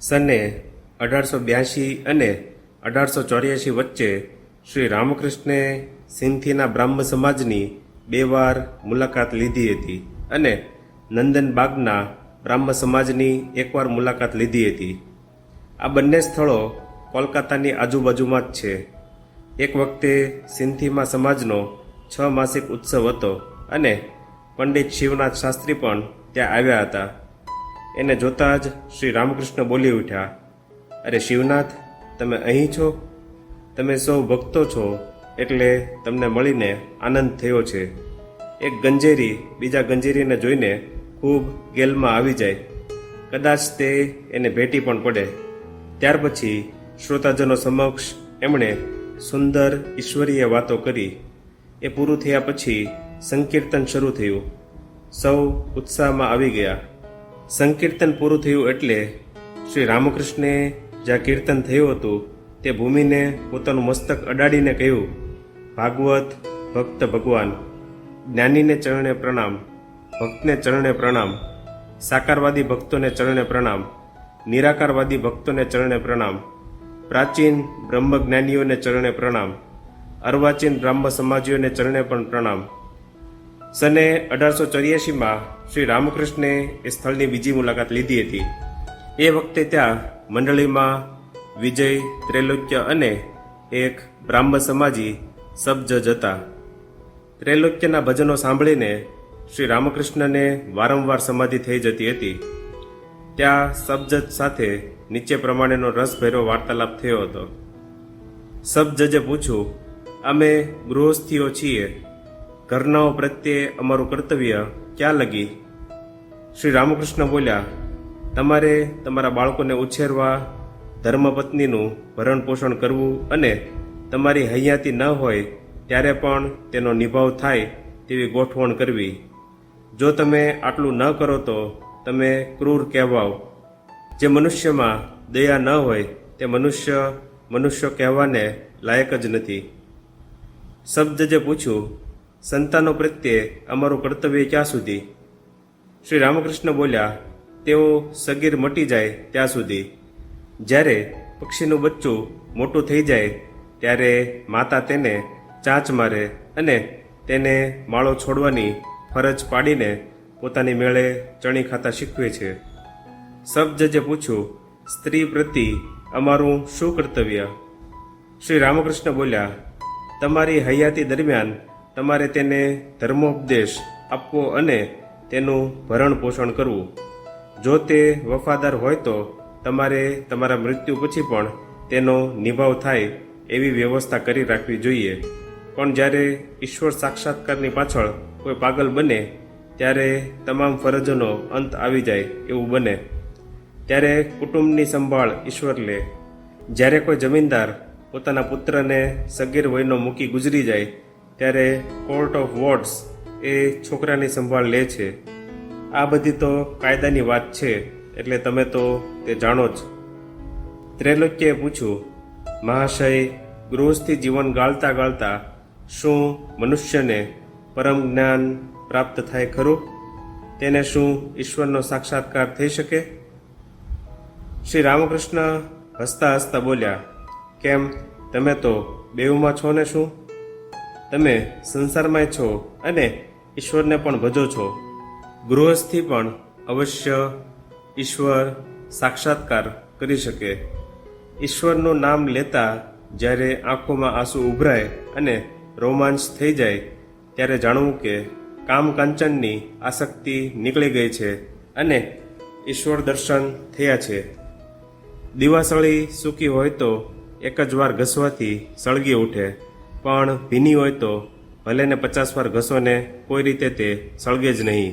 સને અઢારસો બ્યાસી અને અઢારસો ચોર્યાસી વચ્ચે શ્રી રામકૃષ્ણે સિંથીના બ્રાહ્મ સમાજની બે વાર મુલાકાત લીધી હતી અને નંદનબાગના બ્રાહ્મ સમાજની એકવાર મુલાકાત લીધી હતી. આ બંને સ્થળો કોલકાતાની આજુબાજુમાં જ છે. એક વખતે સિંથીમા સમાજનો છ માસિક ઉત્સવ હતો અને પંડિત શિવનાથ શાસ્ત્રી પણ ત્યાં આવ્યા હતા. એને જોતાં જ શ્રી રામકૃષ્ણ બોલી ઉઠ્યા, અરે શિવનાથ, તમે અહીં છો? તમે સૌ ભક્તો છો, એટલે તમને મળીને આનંદ થયો છે. એક ગંજેરી બીજા ગંજેરીને જોઈને ખૂબ ગેલમાં આવી જાય. કદાચ તે એને ભેટી પણ પડે. ત્યાર પછી શ્રોતાજનો સમક્ષ એમણે સુંદર ઈશ્વરીય વાતો કરી. એ પૂરું થયા પછી સંકીર્તન શરૂ થયું. સૌ ઉત્સાહમાં આવી ગયા. સંકીર્તન પૂરું થયું એટલે શ્રી રામકૃષ્ણે જ્યાં કીર્તન થયું હતું, તે ભૂમિને પોતાનું મસ્તક અડાડીને કહ્યું, ભાગવત, ભક્ત ભગવાન, જ્ઞાનીને ચરણે પ્રણામ, ભક્તને ચરણે પ્રણામ, સાકારવાદી ભક્તોને ચરણે પ્રણામ, નિરાકારવાદી ભક્તોને ચરણે પ્રણામ, પ્રાચીન બ્રહ્મજ્ઞાનીઓને ચરણે પ્રણામ, અર્વાચીન બ્રાહ્મ સમાજીઓને ચરણે પણ પ્રણામ સને અઢારસો ચોર્યાસીમાં શ્રી રામકૃષ્ણે એ સ્થળની બીજી મુલાકાત લીધી હતી. એ વખતે ત્યાં મંડળીમાં વિજય, ત્રૈલોક્ય અને એક બ્રાહ્મ સમાજી સબજજ હતા. ત્રૈલોક્યના ભજનો સાંભળીને શ્રી રામકૃષ્ણને વારંવાર સમાધિ થઈ જતી હતી. ત્યાં સબજજ સાથે નીચે પ્રમાણેનો રસભેરો વાર્તાલાપ થયો હતો. સબજજે પૂછ્યું, અમે ગૃહસ્થીઓ છીએ. ઘરનાઓ પ્રત્યે અમારું કર્તવ્ય ક્યાં લગી? શ્રી રામકૃષ્ણ બોલ્યા, તમારે તમારા બાળકોને ઉછેરવા, ધર્મપત્નીનું ભરણ પોષણ કરવું અને તમારી હૈયાતી ન હોય ત્યારે પણ તેનો નિભાવ થાય તેવી ગોઠવણ કરવી. જો તમે આટલું ન કરો તો તમે ક્રૂર કહેવાઓ. જે મનુષ્યમાં દયા ન હોય તે મનુષ્ય મનુષ્ય કહેવાને લાયક જ નથી. શબ્દ જે પૂછ્યું સંતાનો પ્રત્યે અમારું કર્તવ્ય ક્યાં સુધી? શ્રી રામકૃષ્ણ બોલ્યા, તેઓ સગીર મટી જાય ત્યાં સુધી. જ્યારે પક્ષીનું બચ્ચું મોટું થઈ જાય, ત્યારે માતા તેને ચાંચ મારે અને તેને માળો છોડવાની ફરજ પાડીને પોતાની મેળે ચણી ખાતા શીખવે છે. સબજજે પૂછ્યું, સ્ત્રી પ્રતિ અમારું શું કર્તવ્ય? શ્રી રામકૃષ્ણ બોલ્યા, તમારી હયાતી દરમિયાન તમારે તેને ધર્મોપદેશ આપવો અને તેનું ભરણ પોષણ કરવું. જો તે વફાદાર હોય તો તમારે તમારા મૃત્યુ પછી પણ તેનો નિભાવ થાય એવી વ્યવસ્થા કરી રાખવી જોઈએ. પણ જ્યારે ઈશ્વર સાક્ષાત્કારની પાછળ કોઈ પાગલ બને, ત્યારે તમામ ફરજોનો અંત આવી જાય એવું બને. ત્યારે કુટુંબની સંભાળ ઈશ્વર લે. જ્યારે કોઈ જમીનદાર પોતાના પુત્રને સગીર વયનો મૂકી ગુજરી જાય ત્યારે કોર્ટ ઓફ વોર્ડ્સ એ છોકરાની સંભાળ લે છે. આ બધી તો કાયદાની વાત છે, એટલે તમે તો તે જાણો જ. ત્રૈલોક્યએ પૂછ્યું, મહાશય, ગૃહસ્થી જીવન ગાળતા ગાળતા શું મનુષ્યને પરમ જ્ઞાન પ્રાપ્ત થાય ખરું? તેને શું ઈશ્વરનો સાક્ષાત્કાર થઈ શકે? શ્રી રામકૃષ્ણ હસતા હસતા બોલ્યા, કેમ, તમે તો બેઉમાં છો ને શું? તમે સંસારમાંય છો અને ઈશ્વરને પણ ભજો છો. ગૃહસ્થી પણ અવશ્ય ઈશ્વર સાક્ષાત્કાર કરી શકે. ઈશ્વરનું નામ લેતા જ્યારે આંખોમાં આંસુ ઉભરાય અને રોમાંચ થઈ જાય, ત્યારે જાણવું કે કામ કાંચનની આસક્તિ નીકળી ગઈ છે અને ઈશ્વર દર્શન થયા છે. દિવાસળી સૂકી હોય તો એક જ વાર ઘસવાથી સળગી ઉઠે. પણ ભીની હોય તો ભલે ને પચાસ વાર ઘસો ને કોઈ રીતે તે સળગે જ નહીં.